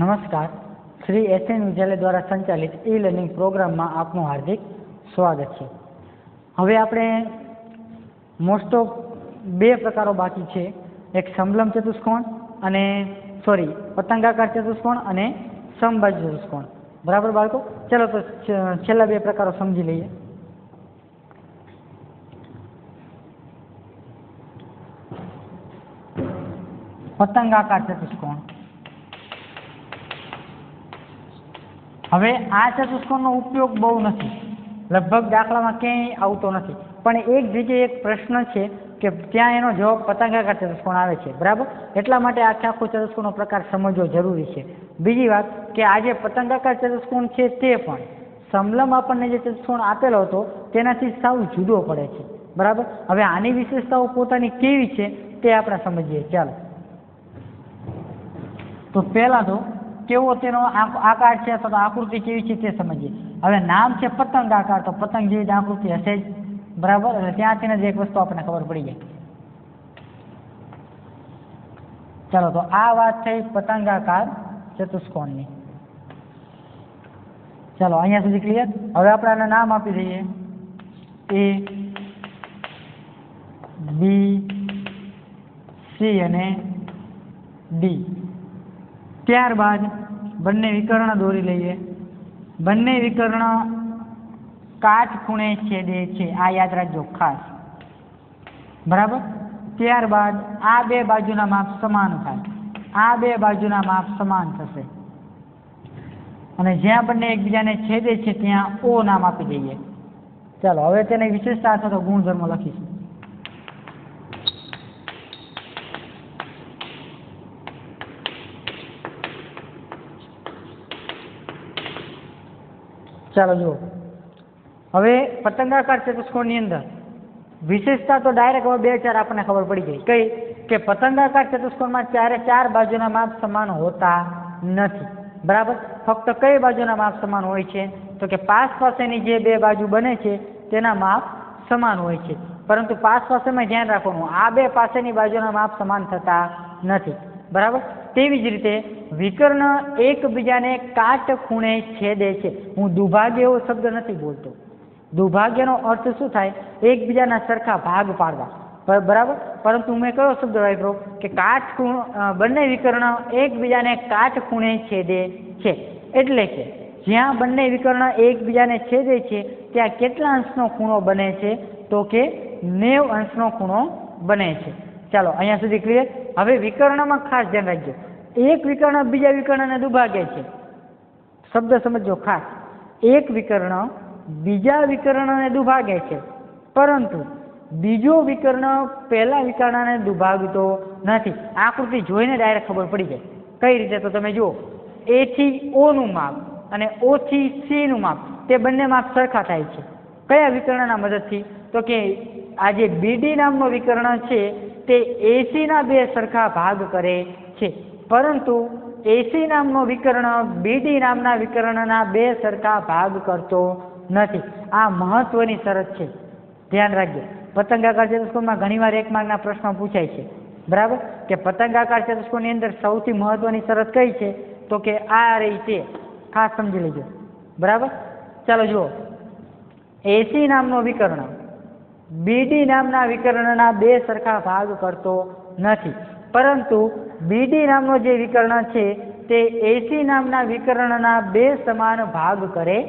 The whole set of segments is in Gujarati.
નમસ્કાર. શ્રી એસએન વિદ્યાલય દ્વારા સંચાલિત ઈ લર્નિંગ પ્રોગ્રામમાં આપનું હાર્દિક સ્વાગત છે. હવે આપણે મોસ્ટ ઓફ બે પ્રકારો બાકી છે. એક સમલમ ચતુષ્કોણ અને સોરી પતંગાકાર ચતુષ્કોણ અને સમબાજુ ચતુષ્કોણ. બરાબર બાળકો? ચલો તો છેલ્લા બે પ્રકારો સમજી લઈએ. પતંગાકાર ચતુષ્કોણ. હવે આ ચતુષ્કોણનો ઉપયોગ બહુ નથી. લગભગ દાખલામાં ક્યાંય આવતો નથી. પણ એક જગ્યાએ એક પ્રશ્ન છે કે ત્યાં એનો જવાબ પતંગાકાર ચતુષ્કોણ આવે છે. બરાબર? એટલા માટે આખે આખો ચતુષ્કોણનો પ્રકાર સમજવો જરૂરી છે. બીજી વાત કે આ જે પતંગાકાર ચતુષ્કોણ છે તે પણ સમલમ આપણને જે ચતુષ્કોણ આપેલો હતો તેનાથી સાવ જુદો પડે છે. બરાબર? હવે આની વિશેષતાઓ પોતાની કેવી છે તે આપણે સમજીએ. ચાલો. તો પહેલાં તો કેવો તેનો આકાર છે અથવા તો આકૃતિ કેવી છે તે સમજીએ. હવે નામ છે પતંગ આકાર, તો પતંગ જેવી આકૃતિ હશે જ. બરાબર? અને ત્યાંથી જ એક વસ્તુ આપણને ખબર પડી જાય. ચાલો, તો આ વાત થઈ પતંગાકાર ચતુષ્કોણની. ચાલો, અહીંયા સુધી ક્લિયર હવે આપણે આને નામ આપી દઈએ. એ, બી, સી અને ડી. ત્યારબાદ બંને વિકર્ણ દોરી લઈએ. બંને વિકર્ણ કાચ ખૂણે છેદે છે. આ યાદ રાખજો, ખાસ. બરાબર? ત્યારબાદ આ બે બાજુના માપ સમાન થાય. આ બે બાજુના માપ સમાન થશે. અને જ્યાં બંને એકબીજાને છેદે છે, ત્યાં ઓ નામ આપી દઈએ. ચાલો, હવે તેને વિશેષતા અથવા તો ગુણધર્મો લખીશું. ચાલો જુઓ. હવે પતંગાકાર ચતુષ્કોણની અંદર વિશેષતા તો ડાયરેક્ટ હવે બે ચાર આપણને ખબર પડી ગઈ. કઈ? કે પતંગાકાર ચતુષ્કોણમાં ચારે ચાર બાજુના માપ સમાન હોતા નથી. બરાબર? ફક્ત કઈ બાજુના માપ સમાન હોય છે? તો કે પાસ પાસેની જે બે બાજુ બને છે, તેના માપ સમાન હોય છે. પરંતુ પાસ પાસેમાં ધ્યાન રાખવાનું, આ બે પાસેની બાજુના માપ સમાન થતા નથી. બરાબર? તેવી જ રીતે વિકર્ણ એકબીજાને કાટ ખૂણે છેદે છે. હું દુભાગ્ય એવો શબ્દ નથી બોલતો. દુર્ભાગ્યનો અર્થ શું થાય? એકબીજાના સરખા ભાગ પાડવા. બરાબર? પરંતુ મેં કયો શબ્દ વાપરો કે કાઠ ખૂણ બંને વિકર્ણ એકબીજાને કાટ ખૂણે છેદે છે. એટલે કે જ્યાં બંને વિકર્ણ એકબીજાને છેદે છે, ત્યાં કેટલા અંશનો ખૂણો બને છે? તો કે નેવ અંશનો ખૂણો બને છે. ચાલો, અહીંયા સુધી ક્લિયર હવે વિકર્ણમાં ખાસ ધ્યાન રાખજો. એક વિકર્ણ બીજા વિકર્ણને દુભાગે છે. શબ્દ સમજો, ખાસ. એક વિકર્ણ બીજા વિકર્ણને દુભાગે છે. પરંતુ બીજો વિકર્ણ પહેલા વિકર્ણને દુભાગતો નથી. આકૃતિ જોઈને ડાયરેક્ટ ખબર પડી જાય. કઈ રીતે? તો તમે જુઓ. એ થી ઓનું માપ અને ઓ થી સી નું માપ, તે બંને માપ સરખા થાય છે. કયા વિકર્ણના મદદથી? તો કે આ જે બીડી નામનો વિકર્ણ છે તે એસીના બે સરખા ભાગ કરે છે. પરંતુ એસી નામનો વિકર્ણ બીડી નામના વિકર્ણના બે સરખા ભાગ કરતો નથી. આ મહત્વની શરત છે. ધ્યાન રાખજો. પતંગાકાર ચતુષ્કોણમાં ઘણીવાર એક માર્ગના પ્રશ્નો પૂછાય છે. બરાબર? કે પતંગાકાર ચતુષ્કોણની અંદર સૌથી મહત્વની શરત કઈ છે? તો કે આ રહી છે ખાસ સમજી લેજો. બરાબર? ચાલો જુઓ. એસી નામનો વિકર્ણ બીડી નામના વિકર્ણના બે સરખા ભાગ કરતો નથી. પરંતુ બીડી નામનો જે વિકર્ણ છે, તે એસી નામના વિકર્ણના બે સમાન ભાગ કરે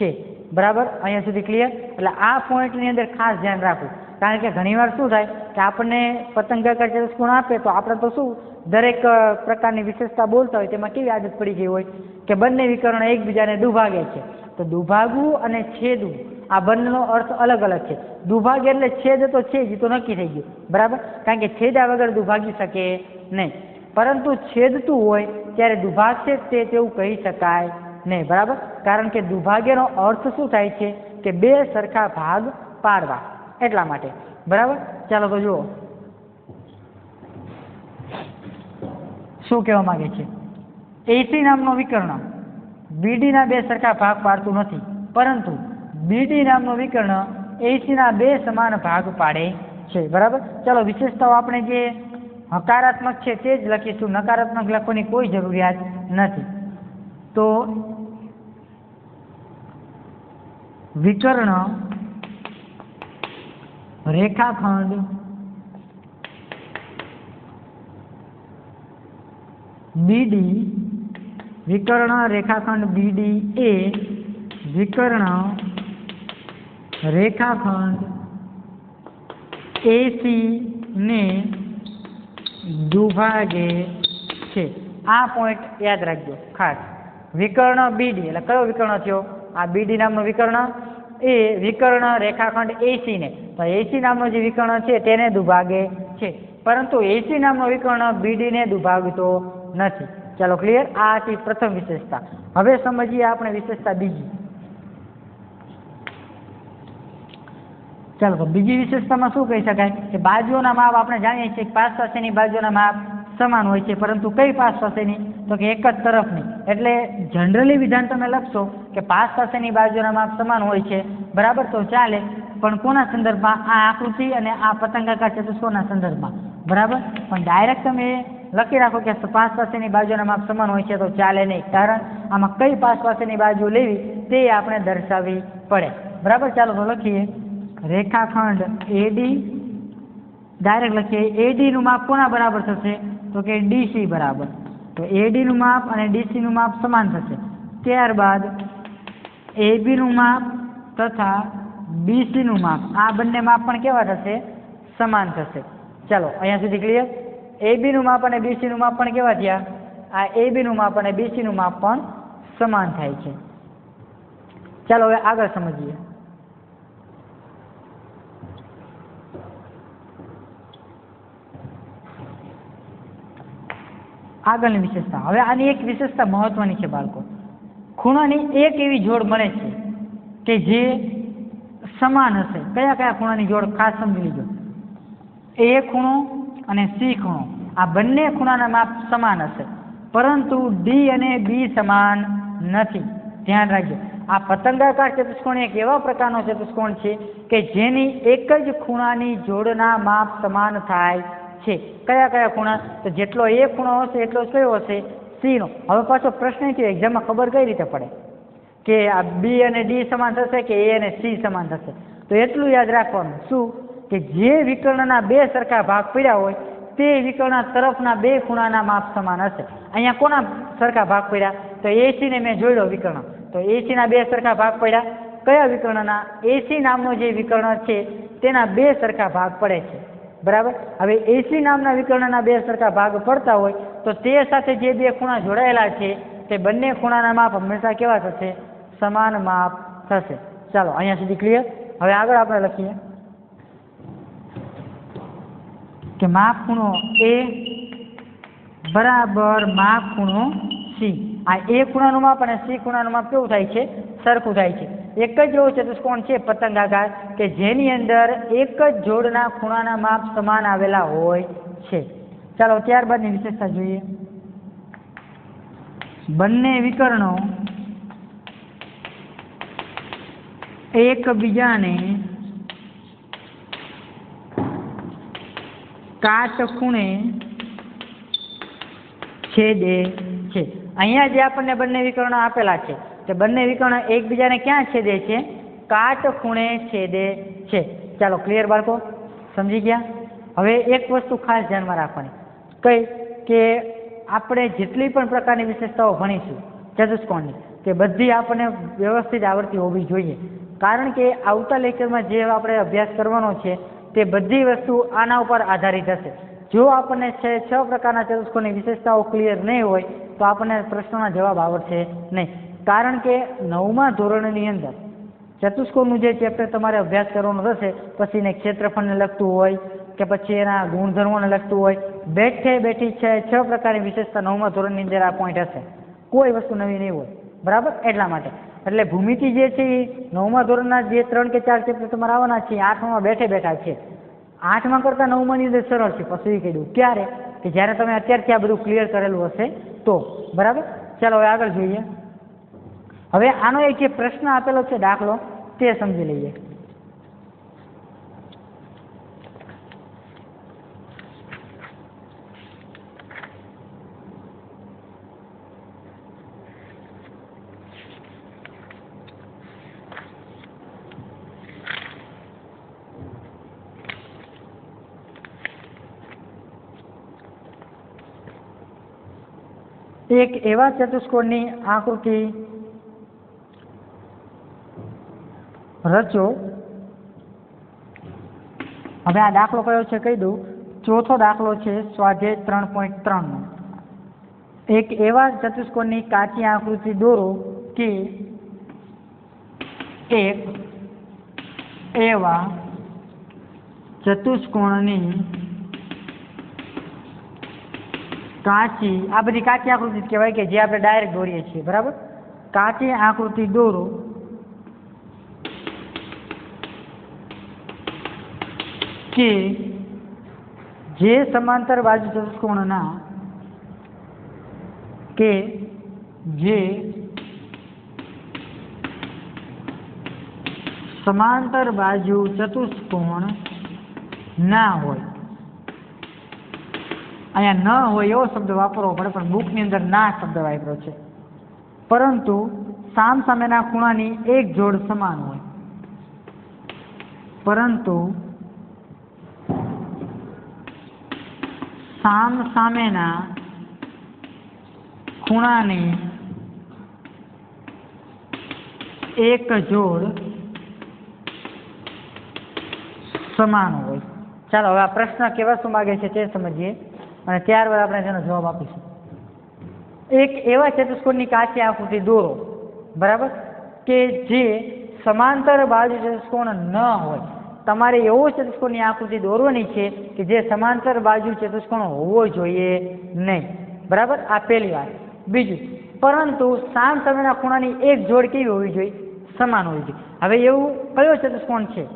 છે. બરાબર? અહીંયા સુધી ક્લિયર એટલે આ પોઈન્ટની અંદર ખાસ ધ્યાન રાખવું. કારણ કે ઘણીવાર શું થાય કે આપણને પતંગાકાર ચતુષ્કોણ આપે, તો આપણે તો શું, દરેક પ્રકારની વિશેષતા બોલતા હોય, તેમાં કેવી આદત પડી ગઈ હોય કે બંને વિકર્ણ એકબીજાને દુભાગે છે. તો દુભાગવું અને છેદવું આ બંનેનો અર્થ અલગ અલગ છે. દુભાગ્ય એટલે છેદ તો છે જ તો નક્કી થઈ ગયું. બરાબર? કારણ કે છેદા વગર દુભાગી શકે નહીં. પરંતુ છેદતું હોય ત્યારે દુભાગશે જ તે તેવું કહી શકાય નહીં. બરાબર? કારણ કે દુભાગ્યનો અર્થ શું થાય છે? કે બે સરખા ભાગ પાડવા. એટલા માટે. બરાબર? ચાલો તો જુઓ. શું કહેવા માંગે છે? એસી નામનો વિકર્ણ. બીડીના બે સરખા ભાગ પાડતું નથી. પરંતુ બીડી નામનો વિકર્ણ એસીના બે સમાન ભાગ પાડે છે. બરાબર? ચાલો, વિશેષતાઓ આપણે જે હકારાત્મક છે તે જ લખીશું. નકારાત્મક લખવાની કોઈ જરૂરિયાત નથી. તો વિકર્ણ રેખાખંડ બીડી વિકર્ણ રેખાખંડ બીડી એ વિકર્ણ રેખાખંડ એસી ને દુભાગે છે. આ પોઈન્ટ યાદ રાખજો. ખાસ. વિકર્ણ બીડી, એટલે કયો વિકર્ણ થયો? આ બીડી નામનો વિકર્ણ એ વિકર્ણ રેખાખંડ એસી ને. તો એસી નામનો જે વિકર્ણ છે તેને દુભાગે છે. પરંતુ એસી નામનો વિકર્ણ બીડીને દુભાગતો નથી. ચાલો ક્લિયર આ હતી પ્રથમ વિશેષતા. હવે સમજીએ આપણે વિશેષતા બીજી. ચાલો બીજી વિશેષતામાં શું કહી શકાય? કે બાજુઓના માપ આપણે જાણીએ છીએ કે પાસ પાસેની બાજુના માપ સમાન હોય છે, પરંતુ કઈ પાસ પાસેની તો કે એક જ તરફની. એટલે જનરલી વિધાન તમે લખશો કે પાસ પાસેની બાજુના માપ સમાન હોય છે, બરાબર? તો ચાલે. પણ કોના સંદર્ભમાં? આ આકૃતિ અને આ પતંગાકાર ચતુષ્કોના સંદર્ભમાં. બરાબર? પણ ડાયરેક્ટ તમે લખી રાખો કે પાસ પાસેની બાજુના માપ સમાન હોય છે, તો ચાલે નહીં. કારણ આમાં કઈ પાસ પાસેની બાજુ લેવી, તે આપણે દર્શાવવી પડે. બરાબર? ચાલો, તો લખીએ. રેખાખંડ એડી ડાયરેક્ટ લખીએ એડીનું માપ કોના બરાબર થશે? તો કે ડીસી બરાબર. તો એડીનું માપ અને ડીસીનું માપ સમાન થશે. ત્યારબાદ એબીનું માપ તથા બીસીનું માપ, આ બંને માપ પણ કેવા થશે? સમાન થશે. ચાલો, અહીંયા સુધી ક્લિયર એબીનું માપ અને બીસીનું માપ પણ કેવા થયા? આ એબીનું માપ અને બીસીનું માપ પણ સમાન થાય છે. ચાલો, હવે આગળ સમજીએ. આગળની વિશેષતા. હવે આની એક વિશેષતા મહત્વની છે બાળકો. ખૂણાની એક એવી જોડ મળે છે કે જે સમાન હશે. કયા કયા ખૂણાની જોડ ખાસ સમજી લીધો એ ખૂણો અને સી ખૂણો. આ બંને ખૂણાના માપ સમાન હશે. પરંતુ ડી અને બી સમાન નથી. ધ્યાન રાખજો. આ પતંગાકાર ચતુષ્કોણ એક એવા પ્રકારનો ચતુષ્કોણ છે કે જેની એક જ ખૂણાની જોડના માપ સમાન થાય છે. કયા કયા ખૂણા? તો જેટલો એ ખૂણો હશે, એટલો કયો હશે? સીનો. હવે પાછો પ્રશ્ન થયો એક્ઝામમાં ખબર કઈ રીતે પડે? કે આ બી અને ડી સમાન થશે કે એ અને સી સમાન થશે? તો એટલું યાદ રાખવાનું. શું? કે જે વિકર્ણના બે સરખા ભાગ પડ્યા હોય, તે વિકર્ણ તરફના બે ખૂણાના માપ સમાન હશે. અહીંયા કોના સરખા ભાગ પડ્યા? તો એસીને મેં જોયો વિકર્ણ. તો એસીના બે સરખા ભાગ પડ્યા. કયા વિકર્ણના? એસી નામનો જે વિકર્ણ છે, તેના બે સરખા ભાગ પડે છે. બરાબર? હવે એસી નામના વિકર્ણના બે સરખા ભાગ પડતા હોય તો તે સાથે જે બે ખૂણા જોડાયેલા છે, તે બંને ખૂણાના માપ હંમેશા કેવા થશે? સમાન માપ થશે. ચાલો, અહીંયા સુધી ક્લિયર હવે આગળ આપણે લખીએ. કે માપ ખૂણો એ બરાબર માપ ખૂણો સી આ એ ખૂણાનું માપ અને સી ખૂણાનું માપ કેવું થાય છે? સરખું થાય છે. એક જ એવો ચતુષ્કોણ છે પતંગાકાર કે જેની અંદર એક જ જોડના ખૂણાના માપ સમાન આવેલા હોય છે. ચાલો ત્યારબાદની વિશેષતા જોઈએ. બંને વિકર્ણો એકબીજાને કાટખૂણે છેદે છે. અહીંયા જે આપણને બંને વિકર્ણો આપેલા છે તે બંને વિકર્ણ એકબીજાને ક્યાં છેદે છે? કાટખૂણે છેદે છે. ચાલો ક્લિયર બાળકો? સમજી ગયા? હવે એક વસ્તુ ખાસ ધ્યાનમાં રાખવાની. કઈ? કે આપણે જેટલી પણ પ્રકારની વિશેષતાઓ ભણીશું, ચતુષ્કોણની, તે બધી આપણને વ્યવસ્થિત આવડતી હોવી જોઈએ. કારણ કે આવતા લેક્ચરમાં જે આપણે અભ્યાસ કરવાનો છે, તે બધી વસ્તુ આના ઉપર આધારિત હશે. જો આપણને છે, છ પ્રકારના ચતુષ્કોણની વિશેષતાઓ ક્લિયર નહીં હોય, તો આપણને પ્રશ્નોના જવાબ આવડશે નહીં. કારણ કે નવમા ધોરણની અંદર ચતુષ્કોણનું જે ચેપ્ટર તમારે અભ્યાસ કરવાનો રહેશે, પછી એને ક્ષેત્રફળને લગતું હોય કે પછી એના ગુણધર્મોને લગતું હોય, બેઠે બેઠી છે, છ પ્રકારની વિશેષતા નવમા ધોરણની અંદર આ પોઈન્ટ હશે. કોઈ વસ્તુ નવી નહીં હોય. બરાબર? એટલા માટે. એટલે ભૂમિતિ જે છે એ નવમા ધોરણના જે ત્રણ કે ચાર ચેપ્ટર તમારે આવવાના છે એ આઠમાં બેઠે બેઠા છે. આઠમાં કરતાં નવમાની અંદર સરળ છે. પછી એ કહી ક્યારે? કે જ્યારે તમે અત્યારથી આ બધું ક્લિયર કરેલું હશે તો. બરાબર? ચાલો હવે આગળ જોઈએ. હવે આનો એક જે પ્રશ્ન આપેલો છે દાખલો, તે સમજી લઈએ. એક એવા ચતુષ્કોણની આકૃતિ રચો. હવે આ દાખલો કયો છે કહી દઉં. ચોથો દાખલો છે સ્વાધ્યાય ત્રણ પોઈન્ટ ત્રણનો એક એવા ચતુષ્કોણની કાચી આકૃતિ દોરો કે એક એવા ચતુષ્કોણની કાચી, આ બધી કાચી આકૃતિ કહેવાય કે જે આપણે ડાયરેક્ટ દોરીએ છીએ, બરાબર? કાચી આકૃતિ દોરો કે જે સમાંતર બાજુ ચતુષ્કોણના કે જે સમાંતર બાજુ ચતુષ્કોણ ના હોય. અહીંયા ન હોય એવો શબ્દ વાપરવો પડે, પણ બુકની અંદર ના શબ્દ વાપર્યો છે. પરંતુ સામ સામેના ખૂણાની એક જોડ સમાન હોય. પરંતુ સામ, સામેના ખૂણાની એક જોડ સમાન હોય. ચાલો, હવે આ પ્રશ્ન કેવા શું માગે છે તે સમજીએ અને ત્યારબાદ આપણે તેનો જવાબ આપીશું. એક એવા ચતુષ્કોણની કાચી આકૃતિ દોરો, બરાબર? કે જે સમાંતર બાજુ ચતુષ્કોણ ન હોય. તમારે એવો ચતુષ્કોણની આકૃતિ દોરવાની છે કે જે સમાંતર બાજુ ચતુષ્કોણ હોવો જોઈએ નહીં. બરાબર? આ પહેલી વાત. બીજું, પરંતુ સામ સામેના ખૂણાની એક જોડ કેવી હોવી જોઈએ? સમાન હોવી જોઈએ. હવે એવું કયો ચતુષ્કોણ છે?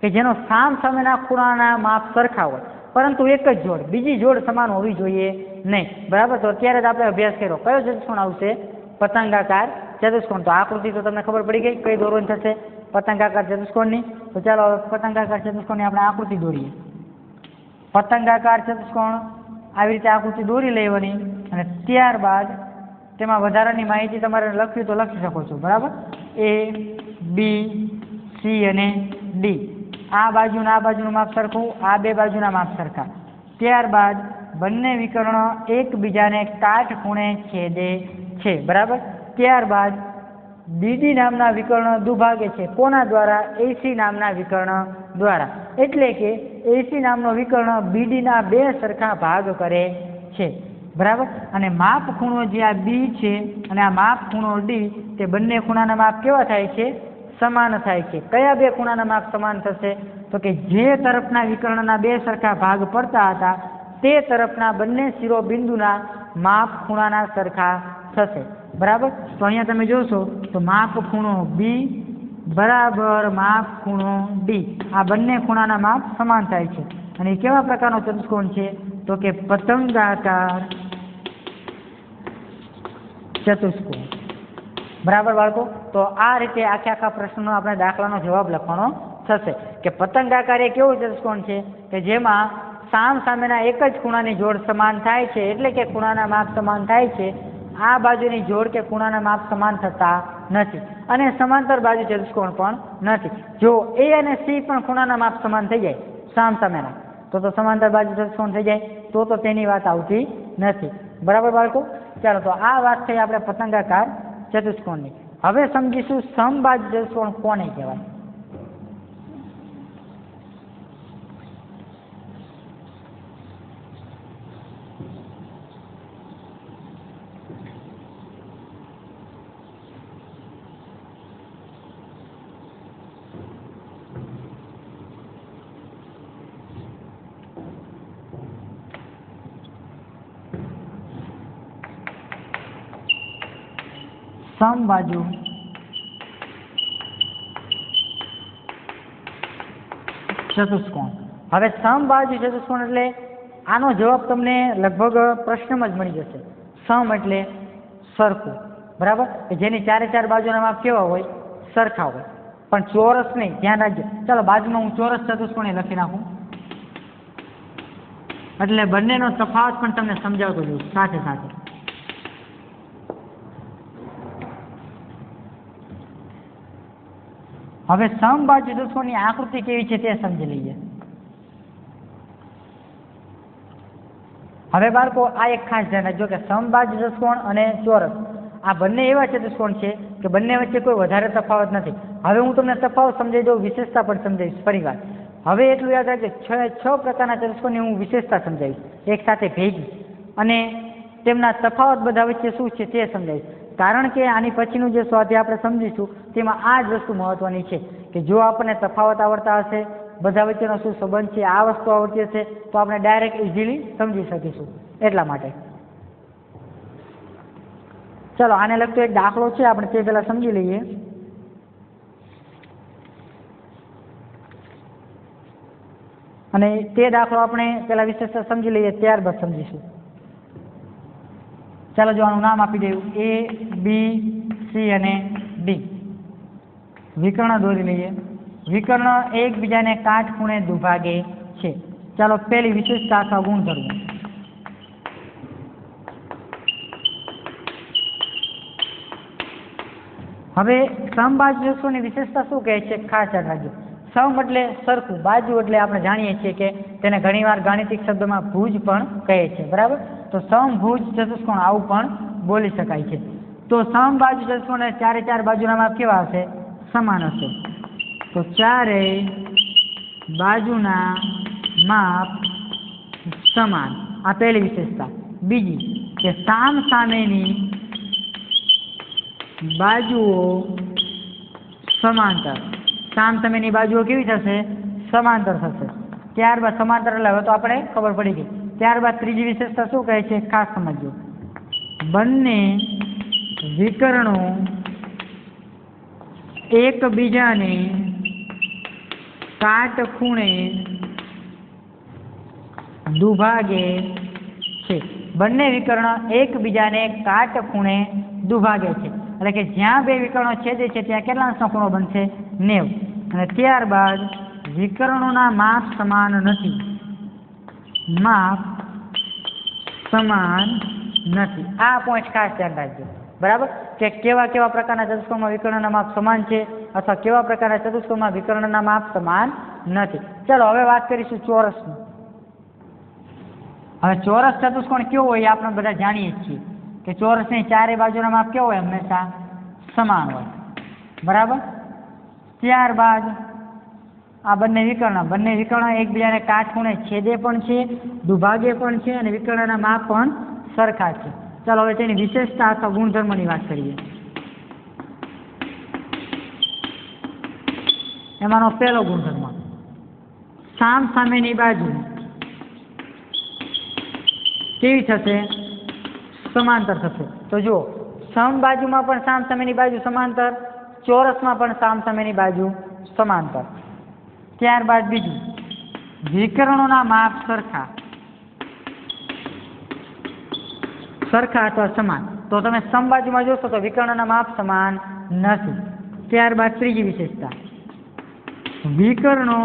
કે જેનો સામ સામેના ખૂણાના માપ સરખા હોય. પરંતુ એક જ જોડ. બીજી જોડ સમાન હોવી જોઈએ નહીં. બરાબર? તો અત્યારે જ આપણે અભ્યાસ કર્યો. કયો ચતુષ્કોણ આવશે? પતંગાકાર ચતુષ્કોણ. તો આકૃતિ તો તમને ખબર પડી ગઈ. કઈ દોરવાની થશે? પતંગાકાર ચતુષ્કોણની, તો ચાલો પતંગાકાર ચતુષ્કોણની આપણે આકૃતિ દોરીએ. પતંગાકાર ચતુષ્કોણ આવી રીતે આકૃતિ દોરી લેવાની અને ત્યારબાદ તેમાં વધારાની માહિતી તમારે લખવી તો લખી શકો છો, બરાબર? એ બી સી અને ડી આ બાજુના આ બાજુનું માપ સરખું, આ બે બાજુના માપ સરખા. ત્યારબાદ બંને વિકર્ણો એકબીજાને કાટખૂણે છેદે છે, બરાબર? ત્યારબાદ ડીડી નામના વિકર્ણ દુભાગે છે. કોના દ્વારા? એસી નામના વિકર્ણ દ્વારા. એટલે કે એસી નામનો વિકર્ણ બીડીના બે સરખા ભાગ કરે છે. બરાબર? અને માપ ખૂણો જે આ બી છે અને આ માપ ખૂણો ડી, તે બંને ખૂણાના માપ કેવા થાય છે? સમાન થાય છે. કયા બે ખૂણાના માપ સમાન થશે? તો કે જે તરફના વિકર્ણના બે સરખા ભાગ પડતા હતા, તે તરફના બંને શિરોબિંદુના માપ ખૂણાના સરખા થશે. બરાબર? તો અહીંયા તમે જોશો, તો માપ ખૂણો બી બરાબર માપ ખૂણો ડી આ બંને ખૂણાના માપ સમાન થાય છે. અને કેવા પ્રકારનો ચતુષ્કોણ છે? તો કે પતંગાકાર ચતુષ્કોણ. બરાબર બાળકો? તો આ રીતે આખે આખા પ્રશ્નનો આપણે દાખલાનો જવાબ લખવાનો થશે. કે પતંગાકાર એ કેવો ચતુષ્કોણ છે? કે જેમાં સામ સામેના એક જ ખૂણાની જોડ સમાન થાય છે, એટલે કે ખૂણાના માપ સમાન થાય છે આ બાજુની જોડ કે ખૂણાના માપ સમાન થતા નથી. અને સમાંતર બાજુ ચતુષ્કોણ પણ નથી. જો એ અને સી પણ ખૂણાના માપ સમાન થઈ જાય, સામ સામેના. તો તો સમાંતર બાજુ ચતુષ્કોણ થઈ જાય, તો તો તેની વાત આવતી નથી. બરાબર બાળકો? ચાલો, તો આ વાત થઈ આપણે પતંગાકાર ચતુષ્કોણની. હવે સમજીશું સમબાજુ ચતુષ્કોણ કોને કહેવાય? સમબાજુ ચતુષ્કોણ. હવે સમબાજુ ચતુષ્કોણ એટલે આનો જવાબ તમને લગભગ પ્રશ્નમાં જ મળી જશે. સમ એટલે સરખું. બરાબર? કે જેની ચારે ચાર બાજુના માપ કેવા હોય? સરખા હોય. પણ ચોરસ નહીં, ધ્યાન રાખજો. ચાલો, બાજુમાં હું ચોરસ ચતુષ્કોણ લખી નાખું. એટલે બંનેનો તફાવત પણ તમને સમજાવતો જઈશ, સાથે સાથે. હવે સમબાજુ ચતુષ્કોણની આકૃતિ કેવી છે તે સમજી લઈએ. હવે બાળકો, આ એક ખાસ ધ્યાન રાખજો કે સમબાજુ ચતુષ્કોણ અને ચોરસ, આ બંને એવા ચતુષ્કોણ છે કે બંને વચ્ચે કોઈ વધારે તફાવત નથી. હવે હું તમને તફાવત સમજાવી દઉં વિશેષતા પણ સમજાવીશ ફરીવાર હવે એટલું યાદ રાખજો, છ છ પ્રકારના ચતુષ્કોણની હું વિશેષતા સમજાવીશ, એક સાથે ભેગી. અને તેમના તફાવત બધા વચ્ચે શું છે તે સમજાવીશ. કારણ કે આની પછીનું જે સ્વાધ્યાય આપણે સમજીશું, તેમાં આ જ વસ્તુ મહત્વની છે કે જો આપણને તફાવત આવડતા હશે, બધા વચ્ચેનો શું સંબંધ છે, આ વસ્તુ આવડતી હશે, તો આપણે ડાયરેક્ટ ઇઝીલી સમજી શકીશું. એટલા માટે. ચલો, આને લગતો એક દાખલો છે, આપણે તે પહેલાં સમજી લઈએ. અને તે દાખલો આપણે પેલા વિશેષતા સમજી લઈએ, ત્યારબાદ સમજીશું. ચાલો જો આનું નામ આપી દઉં એ બી સી અને ડી વિકર્ણ દોરી લઈએ. વિકર્ણ એકબીજાને કાટખૂણે દુભાગે છે. ચાલો પહેલી વિશેષતા અથવા ગુણધર્મ હવે ચતુષ્કોણની વિશેષતા શું કહે છે? ખાસ રાખજો. સમ એટલે સરખું, બાજુ એટલે આપણે જાણીએ છીએ કે તેને ઘણીવાર ગાણિતિક શબ્દમાં ભુજ પણ કહે છે, બરાબર? તો સમભુજ ચતુષ્કોણ આવું પણ બોલી શકાય છે. તો સમ, બાજુ, ચતુષ્કોણ ચારે ચાર બાજુના માપ કેવા હશે? સમાન હશે. તો ચારેય બાજુના માપ સમાન. આ પહેલી વિશેષતા. બીજી કે સામ સામેની બાજુઓ સમાંતર. સામ સામેની બાજુઓ કેવી થશે? સમાંતર થશે. ત્યારબાદ સમાંતર એટલે હવે તો આપણે ખબર પડી ગઈ. ત્યારબાદ ત્રીજી વિશેષતા શું કહે છે? ખાસ સમજો બંને વિકર્ણો એકબીજાને કાટખૂણે દુભાગે છે. બંને વિકર્ણ એકબીજાને કાટખૂણે દુભાગે છે. એટલે કે જ્યાં બે વિકર્ણો છેદે છે, ત્યાં કેટલા અંશનો ખૂણો બનશે? નેવ. અને ત્યારબાદ વિકર્ણોના માપ સમાન નથી. માપ સમાન નથી. આ પોઈન્ટ ખાસ ધ્યાન રાખજો. બરાબર? કે કેવા કેવા પ્રકારના ચતુષ્કોણમાં વિકર્ણના માપ સમાન છે અથવા કેવા પ્રકારના ચતુષ્કોણમાં વિકર્ણના માપ સમાન નથી? ચલો, હવે વાત કરીશું ચોરસની. હવે ચોરસ ચતુષ્કોણ કેવો હોય આપણે બધા જાણીએ છીએ. કે ચોરસની ચારે બાજુના માપ કેવો હોય? હંમેશા સમાન હોય. બરાબર? ત્યારબાદ આ બંને વિકર્ણ બંને વિકર્ણ એકબીજાને કાટખૂણે છેદે પણ છે, દુભાગે પણ છે અને વિકર્ણના માપ પણ સરખા છે. ચાલો હવે તેની વિશેષતા અથવા ગુણધર્મની વાત કરીએ. એમાંનો પહેલો ગુણધર્મ. સામ સામેની બાજુ. કેવી થશે? સમાંતર થશે. તો જુઓ, સમ બાજુમાં પણ સામ સામેની બાજુ સમાંતર. ચોરસમાં પણ સામ સામેની બાજુ સમાંતર. ત્યારબાદ બીજું, વિકર્ણોના માપ સરખા. સરખા અથવા સમાન. તો તમે સમબાજુમાં જોશો તો વિકર્ણના માપ સમાન નથી. ત્યારબાદ ત્રીજી વિશેષતા. વિકર્ણો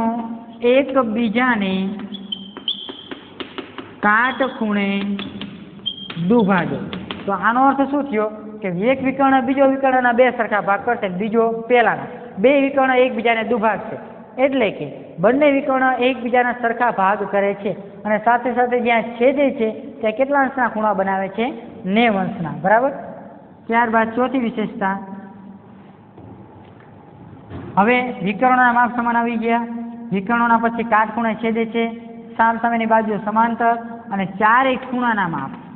એકબીજાને કાટખૂણે દુભાજો તો આનો અર્થ શું થયો? કે એક વિકર્ણ બીજો વિકર્ણના બે સરખા ભાગ કરશે બીજો પહેલાના. બે વિકર્ણ એકબીજાને દુભાગશે. એટલે કે બંને વિકર્ણ એકબીજાના સરખા ભાગ કરે છે. અને સાથે સાથે જ્યાં છેદે છે, ત્યાં કેટલા અંશના ખૂણા બનાવે છે? નેવ અંશના. બરાબર? ત્યારબાદ ચોથી વિશેષતા. હવે વિકર્ણોના માપ સમાન આવી ગયા. વિકર્ણોના પછી કાટખૂણે છેદે છે. સામ સામેની બાજુ સમાંતર અને ચારેય ખૂણાના માપ.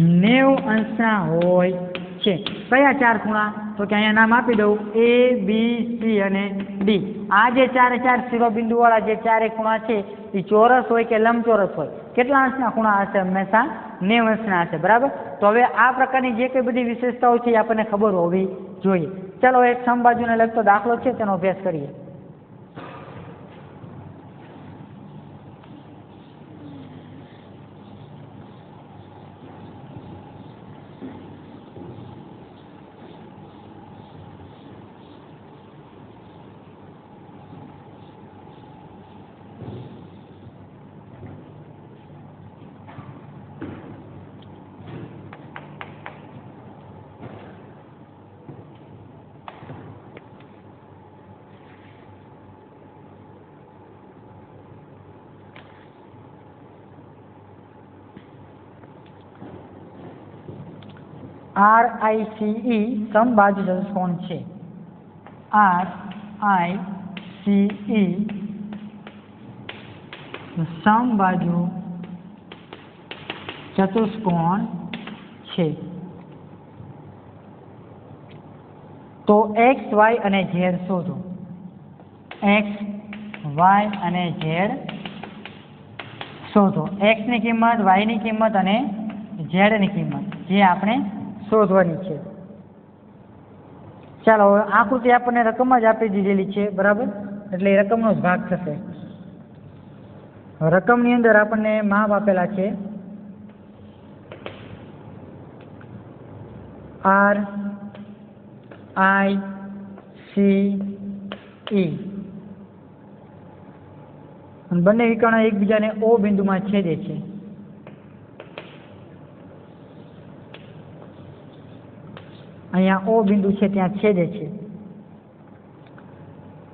નેવ અંશના હોય છે. કયા ચાર ખૂણા? તો કે અહીંયા નામ આપી દઉં. એ બી સી અને ડી આ જે ચારે ચાર શિરોબિંદુવાળા જે ચારે ખૂણા છે એ ચોરસ હોય કે લંબચોરસ હોય? કેટલા અંશના ખૂણા હશે હંમેશા? નેવ અંશના હશે. બરાબર? તો હવે આ પ્રકારની જે કંઈ બધી વિશેષતાઓ છે એ આપણને ખબર હોવી જોઈએ. ચલો એક સમબાજુને લગતો દાખલો છે, તેનો અભ્યાસ કરીએ. આર આઈ સી ઈ સમબાજુ ચતુષ્કોણ છે. આર આઈ સી ઈ સમબાજુ ચતુષ્કોણ છે. તો એક્સ વાય અને ઝેડ શોધો. એક્સ વાય અને ઝેડ શોધો. એક્સની કિંમત વાયની કિંમત અને ઝેડની કિંમત. જે આપણે શોધવાની છે. ચાલો, હવે આકૃતિ આપણને રકમ જ આપી દીધેલી છે, બરાબર? એટલે એ રકમનો જ ભાગ થશે. રકમની અંદર આપણને માપ આપેલા છે. R, I, C, E. બંને વિકર્ણ એકબીજાને ઓ બિંદુમાં છેદે છે. અહીંયા ઓ બિંદુ છે, ત્યાં છેદે છે.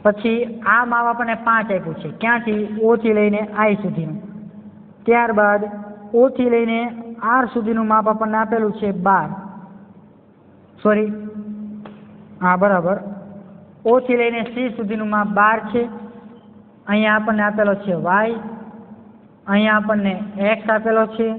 પછી આ માપ આપણને પાંચ આપ્યું છે. ક્યાંથી? ઓથી લઈને આઈ સુધીનું. ત્યારબાદ ઓથી લઈને આર સુધીનું માપ આપણને આપેલું છે બાર. સોરી હા, બરાબર. ઓથી લઈને સી સુધીનું માપ બાર છે. અહીંયા આપણને આપેલો છે વાય. અહીંયા આપણને એક્સ આપેલો છે.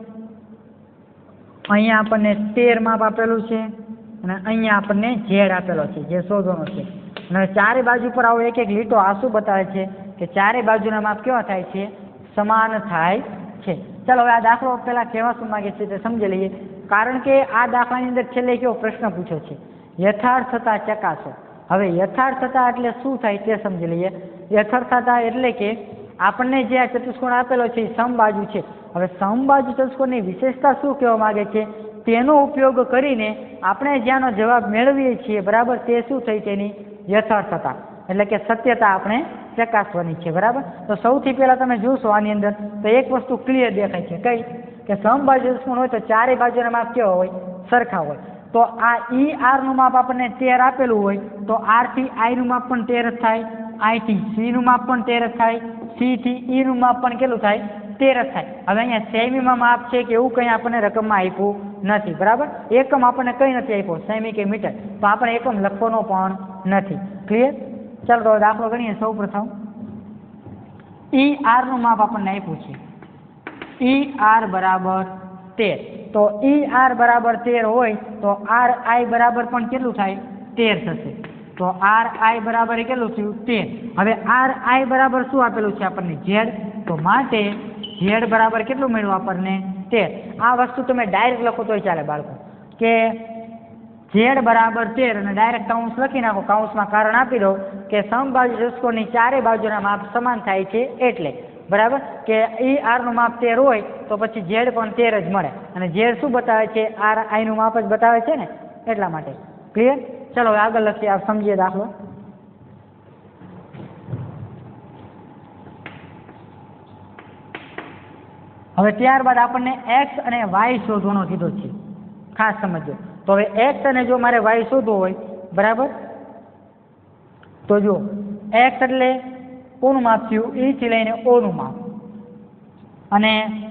અહીંયા આપણને તેર માપ આપેલું છે. અને અહીંયા આપણને ઝેડ આપેલો છે, જે શોધવાનો છે. અને ચારે બાજુ પર આવો એક એક લીટો આ શું બતાવે છે કે ચારે બાજુના માપ કેવા થાય છે? સમાન થાય છે. ચાલો હવે આ દાખલો પહેલાં કહેવા શું માગે છે તે સમજી લઈએ. કારણ કે આ દાખલાની અંદર છેલ્લે કેવો પ્રશ્ન પૂછ્યો છે? યથાર્થતા ચકાસો. હવે યથાર્થતા એટલે શું થાય તે સમજી લઈએ. યથાર્થતા એટલે કે આપણને જે આ ચતુષ્કોણ આપેલો છે એ સમબાજુ છે. હવે સમબાજુ ચતુષ્કોણની વિશેષતા શું કહેવા માંગે છે? તેનો ઉપયોગ કરીને આપણે જ્યાંનો જવાબ મેળવીએ છીએ, બરાબર તે શું થઈ તેની યથાર્થતા, એટલે કે સત્યતા આપણે ચકાસવાની છે, બરાબર? તો સૌથી પહેલાં તમે જોશો આની અંદર, તો એક વસ્તુ ક્લિયર દેખાય છે. કઈ? કે સમબાજુ ચતુષ્કોણ હોય તો ચારે બાજુના માપ કેવા હોય? સરખા હોય. તો આ ઈ આરનું માપ આપણને તેર આપેલું હોય, તો આરથી આઈનું માપ પણ તેર થાય. આઈથી સીનું માપ પણ તેર થાય. સીથી ઈનું માપ પણ કેટલું થાય? તેર થાય. હવે અહીંયા સેમીમાં માપ છે કે એવું કંઈ આપણને રકમમાં આપ્યું નથી, બરાબર? એકમ આપણને કંઈ નથી આપ્યો સેમી કે મીટર. તો આપણે એકમ લખવાનો પણ નથી. ક્લિયર ચાલો, તો દાખલો ગણીએ સૌ પ્રથમ. ઈ આરનું માપ આપણને આપ્યું છે. ઈ આર બરાબર તેર. તો ઈ આર બરાબર તેર હોય, તો આર આઈ બરાબર પણ કેટલું થાય? તેર થશે. તો આર આઈ બરાબર કેટલું થયું? તેર. હવે આર આઈ બરાબર શું આપેલું છે આપણને? ઝેડ તો માટે ઝેડ બરાબર કેટલું મળ્યું આપણને? તેર આ વસ્તુ તમે ડાયરેક્ટ લખો તોય ચાલે બાળકો. કે ઝેડ બરાબર તેર અને ડાયરેક્ટ કાઉન્સ લખી નાખો. કાઉન્સમાં કારણ આપી દો કે સમબાજુ ચતુષ્કોણની ચારે બાજુના માપ સમાન થાય છે એટલે. બરાબર? કે ઈ આરનું માપ તેર હોય તો પછી ઝેડ પણ તેર જ મળે. અને ઝેડ શું બતાવે છે? આર આઈનું માપ જ બતાવે છે ને? એટલા માટે. ક્લિયર ચલો હવે આગળ લખીએ. આપ સમજીએ દાખલો. હવે ત્યારબાદ આપણને એક્સ અને વાય શોધવાનો કીધો છે. ખાસ સમજો તો હવે એક્સ અને જો મારે વાય શોધવો હોય, બરાબર? તો જો એક્સ એટલે ઓનું માપ થયું એથી લઈને ઓનું માપ. અને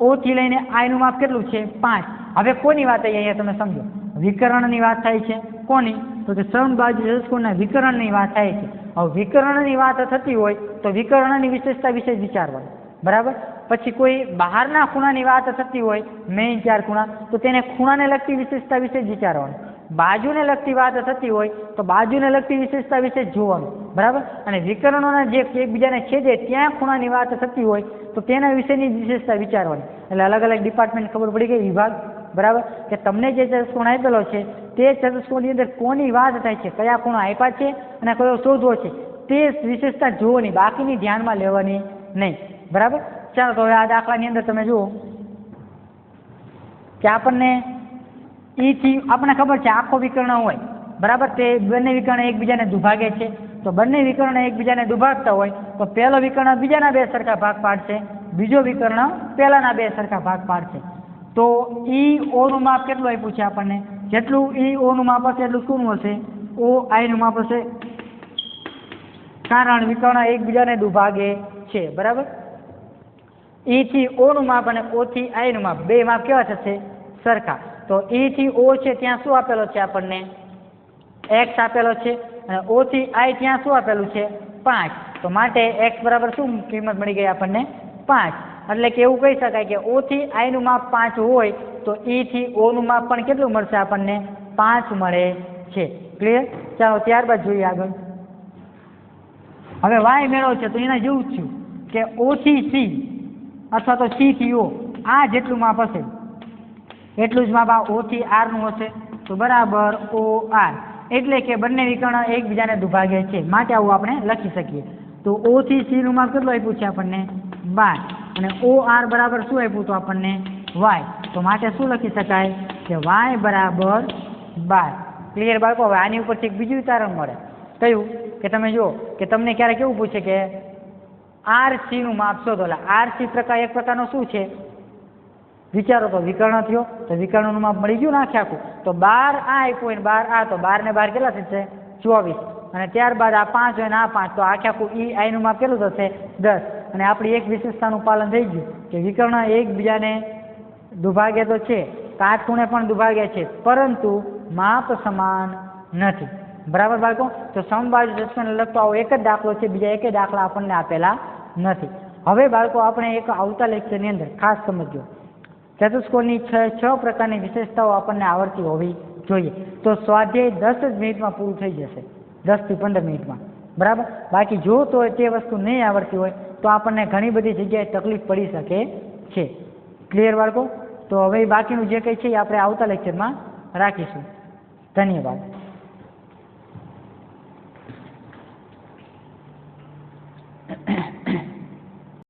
ઓથી લઈને આઈનું માપ કેટલું છે? પાંચ. હવે કોની વાત આવી અહીંયા તમે સમજો? વિકરણની વાત થાય છે. કોની? તો કે સમબાજુ ચતુષ્કોણના વિકરણની વાત થાય છે. હવે વિકરણની વાત થતી હોય, તો વિકરણની વિશેષતા વિશે જ વિચારવાનું. બરાબર? પછી કોઈ બહારના ખૂણાની વાત થતી હોય મેઇન ચાર ખૂણા, તો તેને ખૂણાને લગતી વિશેષતા વિશે જ વિચારવાનું. બાજુને લગતી વાત થતી હોય, તો બાજુને લગતી વિશેષતા વિશે જોવાનું. બરાબર? અને વિકર્ણોના જે એકબીજાને છેદે ત્યાં ખૂણાની વાત થતી હોય, તો તેના વિશેની વિશેષતા વિચારવાની. એટલે અલગ અલગ ડિપાર્ટમેન્ટ ખબર પડી ગઈ, વિભાગ. બરાબર? કે તમને જે ચતુષ્કોણ આપેલો છે, તે ચતુષ્કોણની અંદર કોની વાત થાય છે, કયા ખૂણો આપ્યા છે, અને કયો શોધવો છે, તે વિશેષતા જોવાની, બાકીની ધ્યાનમાં લેવાની નહીં. બરાબર? ચાલો, તો હવે આ દાખલાની અંદર તમે જુઓ કે આપણને ઈથી, આપણને ખબર છે આખો વિકર્ણ હોય, બરાબર? તે બંને વિકર્ણ એકબીજાને દુભાગે છે. તો બંને વિકર્ણ એકબીજાને દુભાગતા હોય, તો પહેલો વિકર્ણ બીજાના બે સરખા ભાગ પાડશે, બીજો વિકર્ણ પહેલાના બે સરખા ભાગ પાડશે. તો ઈ ઓનું માપ કેટલું આપ્યું છે આપણને? જેટલું ઈ ઓનું માપ હશે, એટલું શું હશે. ઓ આઈનું માપ હશે. કારણ વિકર્ણ એકબીજાને દુભાગે છે, બરાબર? ઈ થી ઓનું માપ અને ઓ થી આઈનું માપ. બે માપ કેવા થશે? સરખા. તો E થી O છે ત્યાં શું આપેલો છે આપણને? એક્સ આપેલો છે અને ઓથી આઈ ત્યાં શું આપેલું છે? પાંચ. તો માટે એક્સ બરાબર શું કિંમત મળી ગઈ આપણને? પાંચ. એટલે કે એવું કહી શકાય કે ઓથી થી આઈ નું માપ પાંચ હોય તો ઈથી થી O નું માપ પણ કેટલું મળશે આપણને? પાંચ મળે છે. ક્લિયર ચાલો ત્યારબાદ જોઈએ આગળ. હવે વાય મેળવો છે તો એના જેવું જ છું કે O થી સી અથવા તો સી થી ઓ. આ જેટલું માપ હશે. એટલું જ માપ આ ઓથી થી R નું હશે. તો બરાબર ઓ આર. એટલે કે બંને વિકર્ણ એકબીજાને દુભાગે છે. માટે આવું આપણે લખી શકીએ. તો ઓ થી C નું માપ કેટલું આપ્યું છે આપણને? બાર. અને ઓ આર બરાબર શું આપ્યું તો આપણને? વાય. તો માટે શું લખી શકાય? કે વાય બરાબર બાર. ક્લિયર બાળકો? હવે આની ઉપરથી એક બીજું ઉદાહરણ મળે. કયું? કે તમે જુઓ. કે તમને ક્યારેક એવું પૂછે કે આર સી નું માપ શોધો. એટલે આર સી પ્રકાર એક પ્રકારનો શું છે? વિચારો તો વિકર્ણ થયો. તો વિકર્ણનું માપ મળી ગયું ને આખે તો બાર આ આપ્યું હોય બાર આ, તો બાર ને બાર કેટલા થશે? ચોવીસ. અને ત્યારબાદ આ પાંચ હોય ને આ પાંચ, તો આખે આખું ઈ આઈનું માપ કેટલું થશે? દસ. અને આપણી એક વિશેષતાનું પાલન થઈ ગયું કે વિકર્ણ એકબીજાને દુભાગે તો છે. કાટખૂણે પણ દુભાગ્યા છે. પરંતુ માપ સમાન નથી. બરાબર બાળકો? તો સમબાજુ ચતુષ્કોણને લગતો આવો એક જ દાખલો છે. બીજા એક દાખલા આપણને આપેલા નથી. હવે બાળકો, આપણે એક આવતા લેક્ચરની અંદર ખાસ સમજ્યો ચતુષ્કોણની છ છ પ્રકારની વિશેષતાઓ આપણને આવડતી હોવી જોઈએ. તો સ્વાધ્યાય દસ જ મિનિટમાં પૂરું થઈ જશે. દસથી પંદર મિનિટમાં. બરાબર? બાકી જો તો તે વસ્તુ નહીં આવડતી હોય, તો આપણને ઘણી બધી જગ્યાએ તકલીફ પડી શકે છે. ક્લિયર બાળકો? તો હવે બાકીનું જે કંઈ છે એ આપણે આવતા લેક્ચરમાં રાખીશું. ધન્યવાદ.